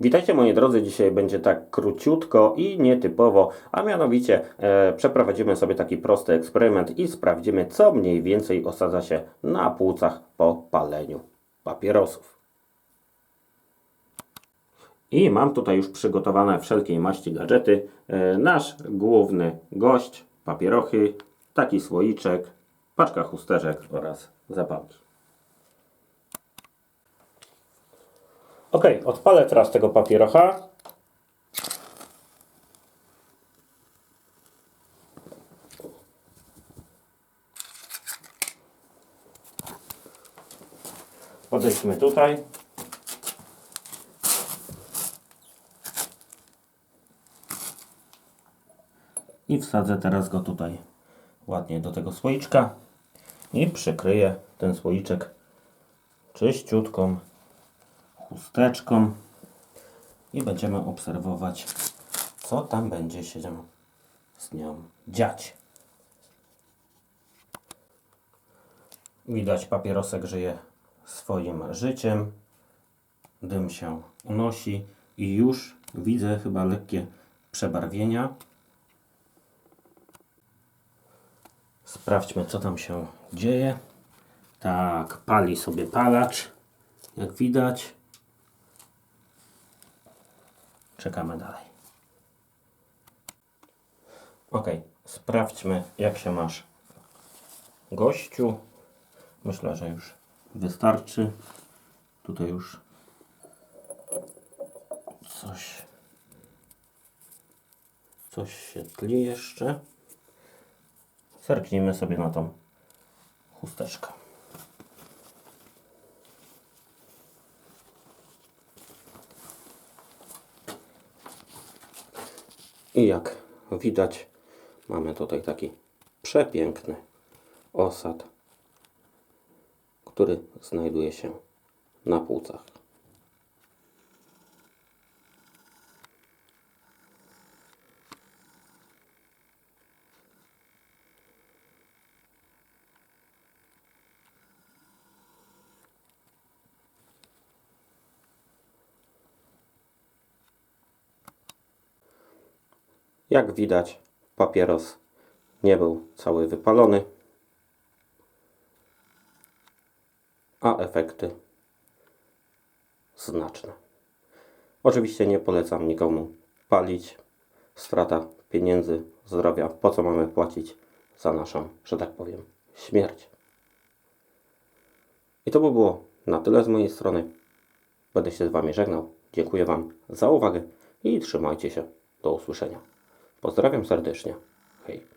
Witajcie moi drodzy, dzisiaj będzie tak króciutko i nietypowo, a mianowicie e, przeprowadzimy sobie taki prosty eksperyment i sprawdzimy, co mniej więcej osadza się na płucach po paleniu papierosów. I mam tutaj już przygotowane wszelkiej maści gadżety. E, nasz główny gość, papierochy, taki słoiczek, paczka chusteczek oraz zapałki. Ok, odpalę teraz tego papierocha. Podejdźmy tutaj. I wsadzę teraz go tutaj ładnie do tego słoiczka i przykryję ten słoiczek czyściutką chusteczką i będziemy obserwować, co tam będzie się z nią dziać. Widać, papierosek żyje swoim życiem, dym się unosi i już widzę chyba lekkie przebarwienia. Sprawdźmy, co tam się dzieje. Tak, pali sobie palacz, jak widać. Czekamy dalej. Ok, sprawdźmy jak się masz gościu. Myślę, że już wystarczy. Tutaj już coś coś się tli jeszcze. Zerknijmy sobie na tą chusteczkę. I jak widać, mamy tutaj taki przepiękny osad, który znajduje się na płucach. Jak widać, papieros nie był cały wypalony, a efekty znaczne. Oczywiście nie polecam nikomu palić. Strata pieniędzy, zdrowia. Po co mamy płacić za naszą, że tak powiem, śmierć? I to by było na tyle z mojej strony. Będę się z Wami żegnał. Dziękuję Wam za uwagę i trzymajcie się. Do usłyszenia. Pozdrawiam serdecznie. Hej.